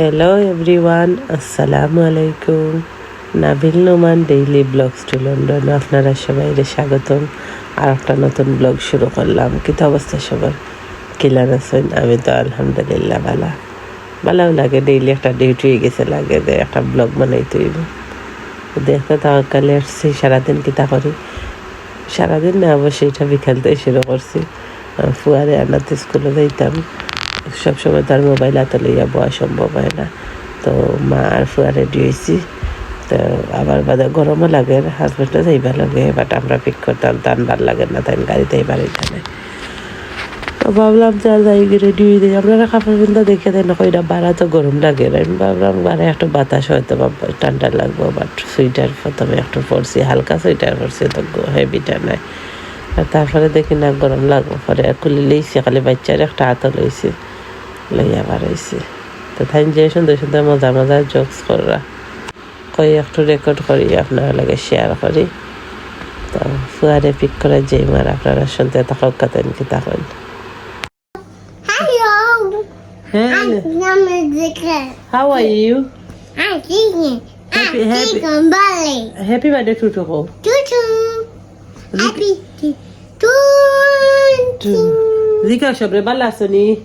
Hello everyone আসসালামু আলাইকুম Nabil Noman daily blogs to London আপনারা সবাই স্বাগতম। আর একটা নতুন ব্লগ শুরু করলাম। কিতা অবস্থা সবার? কিলার আছেন? আমি তো আলহামদুলিল্লাহ ভালা। ভালোও লাগে ডেইলি একটা ডিউটি হয়ে গেছে, লাগে যে একটা ব্লগ বানাইতে হইব। দেখতে তাওয়াক্কালে আসছি, সারাদিন কিতা করি? সারাদিন না, অবশ্যই এটা বিকাল থেকে শুরু করছি। ফুয়ারে আনাতে স্কুলে যাইতাম। সবসময় তার মোবাইল হাতে লইয়া বয়া সম্ভব হয় না। তো মা আর ফুয়া রেডি হয়েছি তো আবার বাদে গরমও লাগে হাজবেন্ডও যাইবা লাগে বাট আমরা পিক করতাম, তান লাগে না তাই গাড়িতে এবার এখানে ভাবলাম যে যাই রেডি হয়ে যাই আপনারা কাপড় পিন্ধা দেখে দেন কইরা বাড়া তো গরম লাগে আমি ভাবলাম বাড়া একটু বাতাস হয়তো বা ঠান্ডা লাগবো বাট সুইটার প্রথমে একটু পরছি, হালকা সুইটার পরছি, তো হেভিটা নাই। আর তারপরে দেখি না, গরম লাগবো, পরে খুলে লইছি, খালি বাচ্চার একটা হাতও লইছি। লইয়া বাড়াইছি। তো তাই যে সুন্দর সুন্দর মজা মজার জোকস কররা। কই একটু রেকর্ড করি আপনার লাগে শেয়ার করি। তো ফুয়ারে পিক করে যে মার আপনারা শুনতে থাকা কাতেন কি তখন হ্যাঁ. How are you I'm singing. Happy- I'm happy- birthday to to হো Choo choo. Happy to. জিকা সবরে ভালো আসনি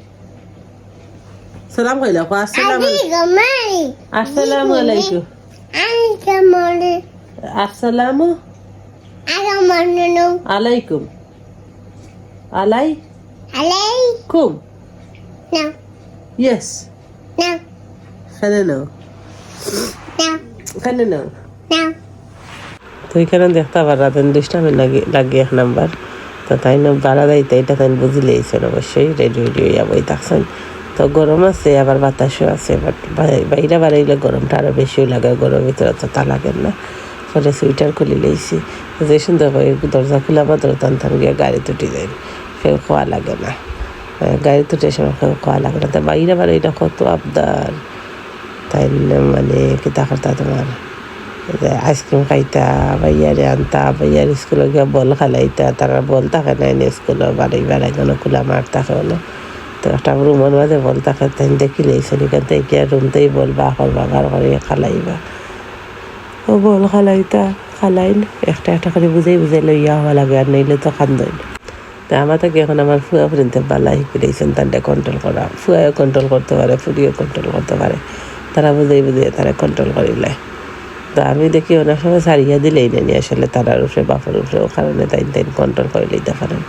সালাম কইলা কো আসসালাম I'm singing Mary. আসসালামু আলাইকুম। আসসালামু। know. আলাইকুম। আলাইকুম Hello? ইয়েস। no, খানে নাও। খানে নাও. তো এখানে দেখতে দুষ্টামে লাগে লাগে এক নাম্বার। তো তাই না বাড়া দাইতে এটা তাই বুঝি লেগেছেন অবশ্যই। রেডি রেডি হইয়া বই থাকছেন তো গরম আছে, আবার বাতাসও আছে বাট বাইরে বাড়াইলে গরমটা আরও বেশিও লাগে, গরমের ভিতরে তো তা লাগে না। পরে সুইটার খুলে লইছি। যে সুন্দর করে দরজা খুলে আবার দরজা টান গিয়ে গাড়ি তুটি যায় কেউ খোয়া লাগে না। গাড়ি তুটে সময় কেউ খোয়া লাগে না। তো বাইরে বাড়াইলে কত আবদার। তাই মানে কি করতা তোমার? আইসক্রিম খাইতা, বাইয়ারে আনতা, বাইয়ার স্কুলে গিয়ে বল খেলাইতা, তারা বল থাকে না স্কুলে বাড়ি বেড়াই কোনো খোলা মাঠ থাকে না। তো একটা রুমের মাঝে বল, তাকে তাই দেখি লেগেছে এখান থেকে রুমতেই বল, বা করবা বার করে খালাইবা। ও বল খালাইতা খালাইন একটা একটা করে বুঝাই বুঝাই লইয়া হওয়া লাগে আর নইলে তো খান্দই তা আমার থেকে এখন আমার ফুয়া ফুরিনতে বালা শিখে দিয়েছেন তাদের কন্ট্রোল করা, ফুয়াও কন্ট্রোল করতে পারে ফুরিও কন্ট্রোল করতে পারে, তারা বুঝাই বুঝিয়ে তারা কন্ট্রোল করিলে। তো আমি দেখি অনেক সময় সারিয়া দিলেই নেনি আসলে তারার উপরে, বাপের উপরে, ও কারণে তাই তাই কন্ট্রোল করে লইতে পারেন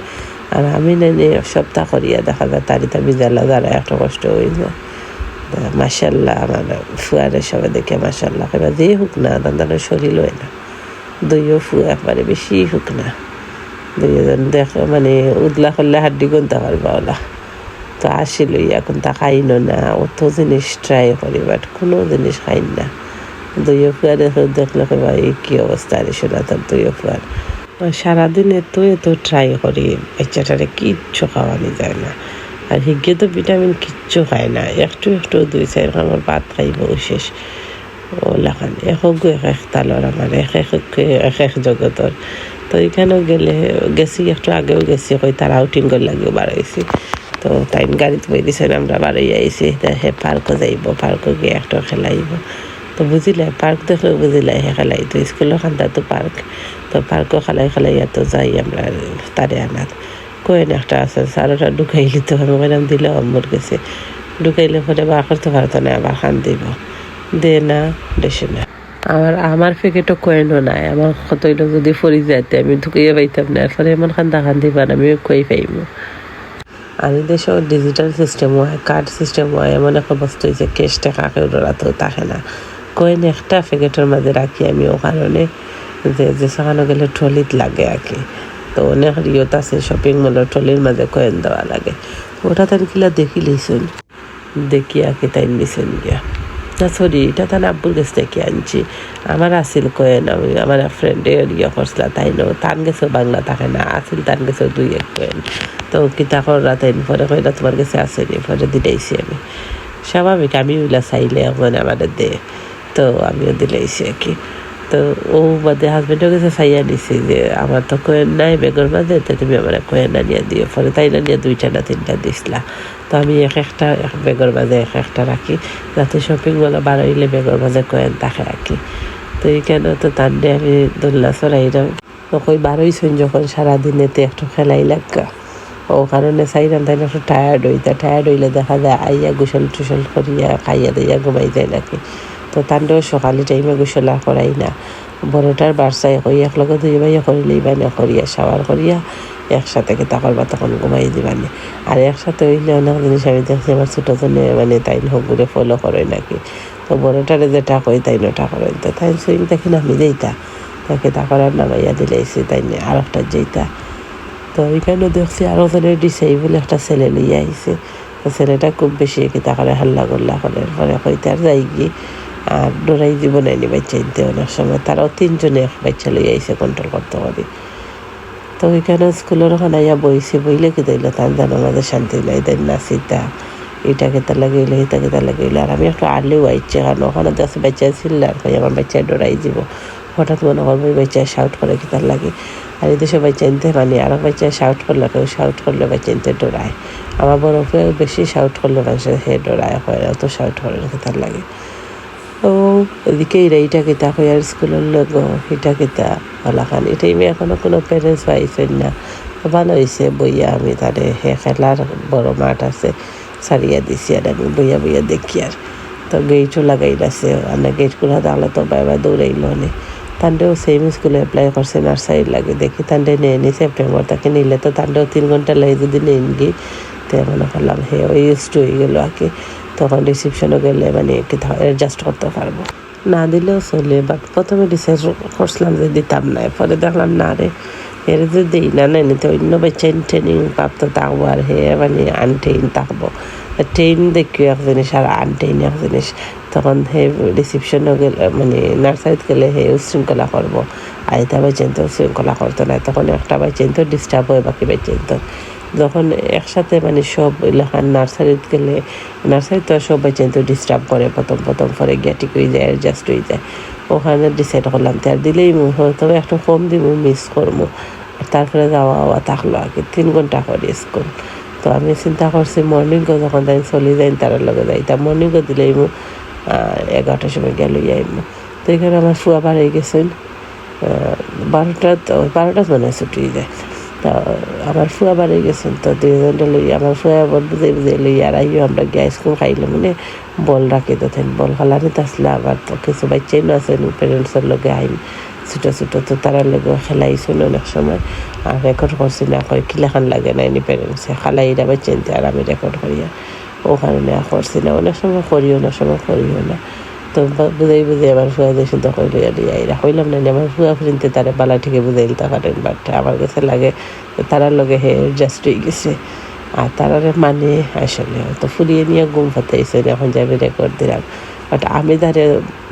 আর আমি নেনি সপ্তাহ করিয়া দেখা যায় তারি তাবি জ্বালা যারা একটা কষ্ট হয়ে যায় মাসাল্লাহ আমার ফুয়ারে সবাই দেখে মাসাল্লাহ এবার যে হোক না দাদার শরীর হয় না। দইও ফুয়া একবারে বেশি হোক না। দুইজন দেখো মানে উদলা করলে হাড্ডি গুনতে পারবা ওলা। তো আসিল এখন তা খাইনো না, অত জিনিস ট্রাই করি বাট কোনো জিনিস খাই না। দইও ফুয়ার দেখলে এই কী অবস্থা রে, শোনা তার দইও ফুয়ার। সারাদিন এত এত ট্রাই করি বাচ্চাটারে কিচ্ছু খাওয়ানি যায় না। আর হিগে তো ভিটামিন কিচ্ছু খায় না। একটু একটু দুই চার খামর ভাত খাইব শেষ। ওলাখান একক এক এক তালর আমার এক এক এক এক জগতর তো এখানেও গেলে, গেছি, একটু আগেও গেছি কই তারা আউটিং করে লাগিও বাড়াইছি তো তাই গাড়িতে বই দিছেন আমরা বাড়াই আইছি হে পার্কও যাইব পার্কও গিয়ে একটা খেলাইব। তো বুঝিলে পার্ক দেখলে বুঝিলে হে খেলাই তো স্কুলের খান্দা তো পার্ক তো পার্কও খেলাই খেলাই তো যাই আমরা তারে আনাত। কয়েন একটা আছে সারোটা ঢুকাইলি তো, আমি কইলাম দিলে অম্মর গেছে ঢুকাইলে পরে বা করতে পারতো না আবার খান দিব। দে না দেশে না। আমার আমার প্যাকেটও কয়েনও নাই আমার কতইল যদি ফরি যাইতে আমি ঢুকিয়ে পাইতাম না এরপরে এমন খান্দা খান দিবা আমি কই পাইব আর দেশে ডিজিটাল সিস্টেম হয় কার্ড সিস্টেম হয়, এমন একটা বস্তু হয়েছে ক্যাশ টাকা কেউ রাতেও থাকে না। কয়েন একটা প্যাকেটের মাঝে রাখি আমি, ও কারণে যে যে সেখানে গেলে ট্রলিত লাগে আর কি। তো অনেক রিয়ত আছে শপিং মলের ট্রলির মাঝে কয়েন দেওয়া লাগে। ওটা তাই কিলা দেখি লইছেন? দেখি আর কি তাই নিছেন গিয়া। না সরি এটা তার আব্বুর কাছ থেকে আনছি। আমার আসিল কয়েন, আমি, আমার ফ্রেন্ডে ইয়ে করছিল, তাই নো তান গেছে বাংলা থাকে না আসিল তান গেছে দুই এক কয়েন। তো কিতা কররা তাই পরে কয়টা তোমার কাছে আসেনি, পরে দিলেইছি আমি। স্বাভাবিক আমি ওইলা চাইলে এখন আমাদের দে। তো আমিও দিলেইছি আর কি। তো ও বাদে হাজবেন্ডের কাছে চাইয়া নিছি যে, আমার তো কয়েন নাই বেগর মাঝে, তো তুমি আমার কয়েন আনিয়া দিও। পরে তাই না নিয়ে দুইটা না তিনটা দিছিলা তো তো আমি এক একটা, এক বেগর মাঝে এক একটা রাখি। যাতে শপিং মলে বার হইলে বেগর মাঝে কয়েন তাকে রাখি তো এইখানে তো তার আমি দোল্লা চড়াইলাম তখন বার হইছেন যখন সারাদিনেতে একটু খেলাই লাগা ও কারণে চাইলাম তাই একটু টায়ার্ড হইতা টায়ার্ড হইলে দেখা যায় আইয়া গোসল টুসল করিয়া খাইয়া দিয়া ঘুমাই যায় নাকি। তো তান্ডেও সকালে টাইমে গোসলা করাই না। বড়টার বারসাই কই একলগে দুই ভাইয়া করিলেই বানে করিয়া শাওয়ার করিয়া একসাথে কি তাকর বা তখন ঘুমাই দিবানে আর একসাথে হইলে অনেক জিনিস আমি দেখছি আমার ছোটো জনে মানে তাই হগুরে ফলো করে নাকি? তো বড়টারে যেটা কই তাই নটা করেন তো তাই সুইং দেখি না নামি দিইতা তাকে তাকর আর নামাইয়া দিলেছি তাই নিয়ে আর একটা যেইতা। তো ওইখানে দেখছি আরও জনের ডিসেবল একটা ছেলে লইয়া আইছে তো ছেলেটা খুব বেশি কিতা করে হাল্লা গোল্লা করে পরে কইতে আর যাই কি আর ডরাই দিব নাইনি বাচ্চা ইনতে অনেক সময় তারাও তিনজনে এক বাচ্চা লইয়া আইছে কন্ট্রোল করতে পারি। তো ওইখানে স্কুলের ওখানে আইয়া বইছে বইলে কি দিল, তার জানো আমাদের শান্তি নাই, দেন না সীতা। এটা কেতা লাগাইলে এটা কেতা লাগাইলে আর আমি একটু আর্লিও আইছে কারণ ওখানে দেখছি বাচ্চা ছিল আর আমার বাচ্চা ডরাই দিব। হঠাৎ মনে করব ওই বাচ্চা শাউট করে কি তার লাগে। আর দেশে বাচ্চা চিনতে মানে আরও বাচ্চা শাউট করলে, কেউ শাউট করলে বাচ্চা চিনতে ডরায়। আমার বড় বেশি শাউট করলে মানুষের হে ডরায়, হয় অত শাউট করে তার লাগে। এদিকে এরা এটা কিতা কই আর স্কুলের লোক এটা কিতা বলাখান এটা আমি এখনও কোনো প্যারেন্টস পাইছেন না। ভালো হয়েছে বইয়া আমি তারে হে খেলার বড় মাঠ আছে সারিয়া দিছি, আর আমি বইয়া বইয়া দেখি আর। তো গেটও লাগাই আছে আর গেট খোলা তাহলে তো বাবা দৌড়াইল নে তান্ডেও সেম স্কুলে অ্যাপ্লাই করছে নার্সারি লাগে দেখি, তান্ডে নিয়ে নি সেপ্টেম্বর তাকে নিলে তো তান্ডেও তিন ঘণ্টা লাগে যদি নেন গি তো মনে করলাম হে, ওই ইউজ হয়ে গেলো তখন রিসিপশনও গেলে মানে অ্যাডজাস্ট করতে পারব। না দিলেও চলে বাট প্রথমে ডিসাইড করছিলাম যে দিতাম না পরে দেখলাম না রে, এর যে দিই না না নিতে অন্য বাচ্চাইন ট্রেনিং প্রাপ্ত থাকব আর হে মানে আনট্রেন থাকব। ট্রেন দেখিও এক জিনিস আর আনট্রেন এক জিনিস। তখন হে রিসিপশনও গেলে মানে নার্সারিত গেলে হে উশৃঙ্খলা করব। আর এটা বাচ্চাইন তো উশৃঙ্খলা করতো না, তখন একটা বাচ্চাইন তো ডিস্টার্ব হয়, বাকি বাচ্চাইন তো। যখন একসাথে মানে সব লেখান নার্সারিতে গেলে নার্সারি তো সব বাচ্চা তো ডিস্টার্ব করে, প্রথম প্রথম পরে গিয়া ঠিক হয়ে যায় অ্যাডজাস্ট হয়ে যায়। ওখানে ডিসাইড করলাম, তার দিলেই তবে একটু কম দিব মিস করব। তারপরে যাওয়া আওয়া থাকল কি তিন ঘণ্টা করে স্কুল তো আমি চিন্তা করছি মর্নিংও যখন তাই চলে যাই, তার লগে যাই। তা মর্নিংও দিলেই মু এগারোটার সময় গেল যাইমু তো এখানে আমার ফুয়া বাড়ি গেছেন বারোটা বারোটা মানে ছুটি যায়। তা আমার ফুয়া বাড়ি গেছেন তো দুইজনটা লই আমার ফুয়া বুঝে বুঝে লই আর আইও আমরা গিয়ে আইসক্রিম খাইলে মানে বল রাখি থেন, বল খেলারে তো আসলে আবার তো কিছু বাচ্চাই না আছেন প্যারেন্টসের লগে আইন, ছোটো ছোটো তো তারা লগে খেলাইছেন অনেক সময়, আর রেকর্ড করছি না, কয় কিলাখান লাগে না এনি প্যারেন্টসে খালাইরা বাচ্চা আর আমি রেকর্ড করিয়া ওখানে না করছি না, অনেক সময় করিও না সময় করিও না। তো বুঝাই বুঝাই আমার ফুয়া যে শুদ্ধ কইল আইরা হইলাম না আমার ফুয়া ফিরিনতে তারা বালা থেকে বুঝাই দিতে পারেন বাট আমার কাছে লাগে তারার লগে হে জাস্ট হয়ে গেছে। আর তারারে মানে আসলে, তো ফুরিয়ে নিয়ে ঘুম ফাতাইছে এখন যে আমি রেকর্ড দিলাম। বাট আমি তারে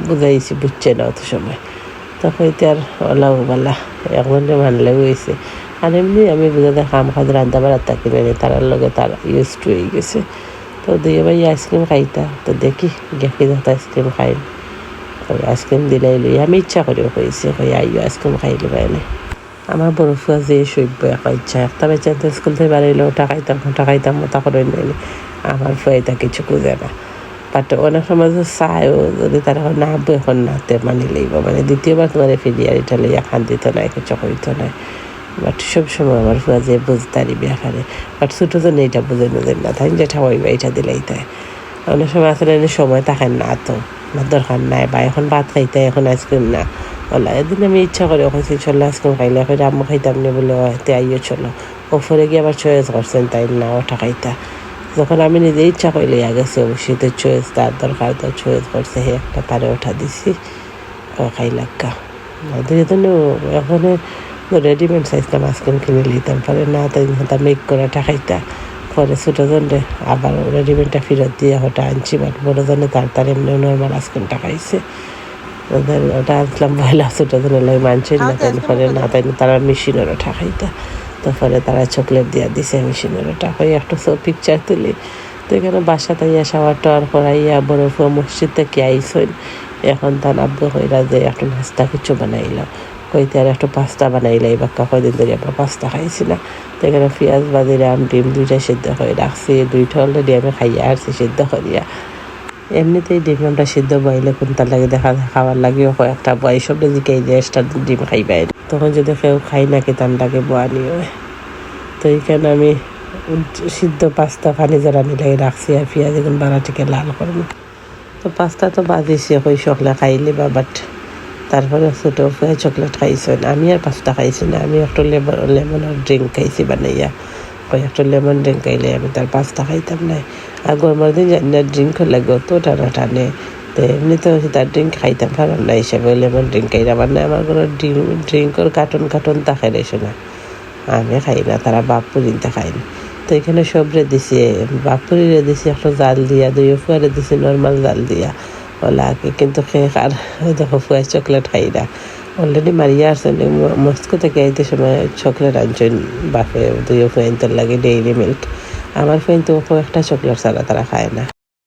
বুঝাইছি, বুঝছে না অত সময়। তখন তার ওলাও বালা এখন মানলে হয়েছে আর এমনি আমি বুঝাতে খাম খাদ রান্না বাড়ার থাকি তারার লগে তার ইউজ হয়ে গেছে। তো দিয়ে ভাই আইসক্রিম খাইতা। তো দেখি গেকি যত আইসক্রিম খাই আইসক্রিম দিলাই লই আমি ইচ্ছা করেও কইছি, কই আইও আইসক্রিম খাইলে পাইলে আমার বড় ফুয়া যে সভ্য একটা ইচ্ছা, একটা বাচ্চা তো স্কুল থেকে বাড়াইলেও টাকাইতাম টাকাইতাম মতো করে নেই আমার ফুয়া এটা কিছু খুঁজে না। বাট অনেক সময় যে চায়ও যদি তার এখন না এখন নাতে মানি লইব মানে দ্বিতীয়বার তোমার ফিরিয়ার এটা লইয়া খান দিত নাই, কিছু করিত নাই। বাট সব সময় আমার ফুয়া যে বুঝতারি ব্যাপারে। বাট ছোটো জন এইটা বুঝে বুঝে না, তাই যেটা হইবে এটা দিলেই তাই অনেক সময় আসলে সময় থাকেন না তো না দরকার নাই, বা এখন ভাত খাইতে এখন আইসক্রিম না। ওলা, এদিন আমি ইচ্ছা করে ওখানে চলো আইসক্রিম খাইলে এখন আম্মু খাইতাম না বলে তে আইও চলো। ওপরে গিয়ে আবার চয়েস করছেন, তাই না ওটা খাইতা। যখন আমি নিজে ইচ্ছা করলে গেছে অবশ্যই তো চয়েস তার দরকার তো চয়েস করছে, হে একটা তারে ওঠা দিছি খাই লাগা দুই এখন রেডিমেড সাইজতাম আইসক্রিম কিনে নিতাম পরে না তাই তা মেক করে খাইতা পরে ছোটো জনে আবার রেডিমেডটা ফেরত দিয়ে ওটা আনছি বাট বড় জনে তার তার এমনি নর্মাল আইসক্রিমটা খাইছে ওদের ওটা আনছিলাম পয়লা ছোটো জনে লাগে মানছে না তাই পরে না তাই তারা মেশিনের ওঠা খাইতা তারপরে তারা চকলেট দিয়া দিছে মেশিনের ওটা হয়ে একটা সব পিকচার তুলি তো এখানে বাসা ইয়া শাওয়ার টাওয়ার করাইয়া বড় ফুয়া মসজিদ থেকে আইসইন এখন তার আব্বু হইরা যে একটা নাস্তা কিছু বানাইলাম কইতে আর একটু পাস্তা বানাইলাই বাক্কা কয়দিন ধরে আমরা পাস্তা খাইছি না তো এখানে পেঁয়াজ বাজিরাম ডিম দুইটা সিদ্ধ করে রাখছি। দুইটা অলরেডি আমি খাইয়া আসছি সিদ্ধ করিয়া এমনিতেই ডিম আমরা সিদ্ধ বইলে কোনটা লাগে দেখা খাওয়ার লাগেও একটা বয়। সব জিকাই যে এক্সট্রা ডিম খাইবাই তখন যদি কেউ খাই না, কি তার লাগে বোয়ানি হয় তো এইখানে আমি সিদ্ধ পাস্তা পানি জরা মিলাই রাখছি আর পেঁয়াজ এখন বাড়াটিকে লাল করব। তো পাস্তা তো বাজিছি, কই সকলে খাইলে বা বাট তারপরে ছোটো ফুয়ে চকলেট খাইছেন আমি আর পাস্তা খাইছি না, আমি একটা লেমন লেমনের ড্রিঙ্ক খাইছি বানাইয়া। ওই একটা লেমন ড্রিঙ্ক খাইলে আমি তার পাস্তা খাইতাম না আর গরমের দিন জানি না ড্রিঙ্ক লাগে অত টানা টানে। তো এমনি তো তার ড্রিঙ্ক খাইতাম পারাম না হিসাবে লেমন ড্রিঙ্ক খাইতাম আর না আমার ঘরে ড্রিঙ্কর কার্টন কার্টন তাকে রেসে না আমি খাই না তারা বাপুরিনতে খাই না। তো এখানে সবরে দিছি বাপুরিরে দিছি, একটা জাল দিয়া দুই ফুয়ারে দিছি নর্মাল জাল দিয়া। ওলা কিন্তু খেয়ে আর দেখো ফুয়াই চকলেট খাই না। অলরেডি মারিয়া আসছেন মস্কো থেকে আইতে সময় চকলেট আনছেন বাপে দুই ফুয়াইন তোর লাগে ডেইরি মিল্ক আমার ফুয়াইন তো একটা চকলেট ছাড়া তারা খায় না।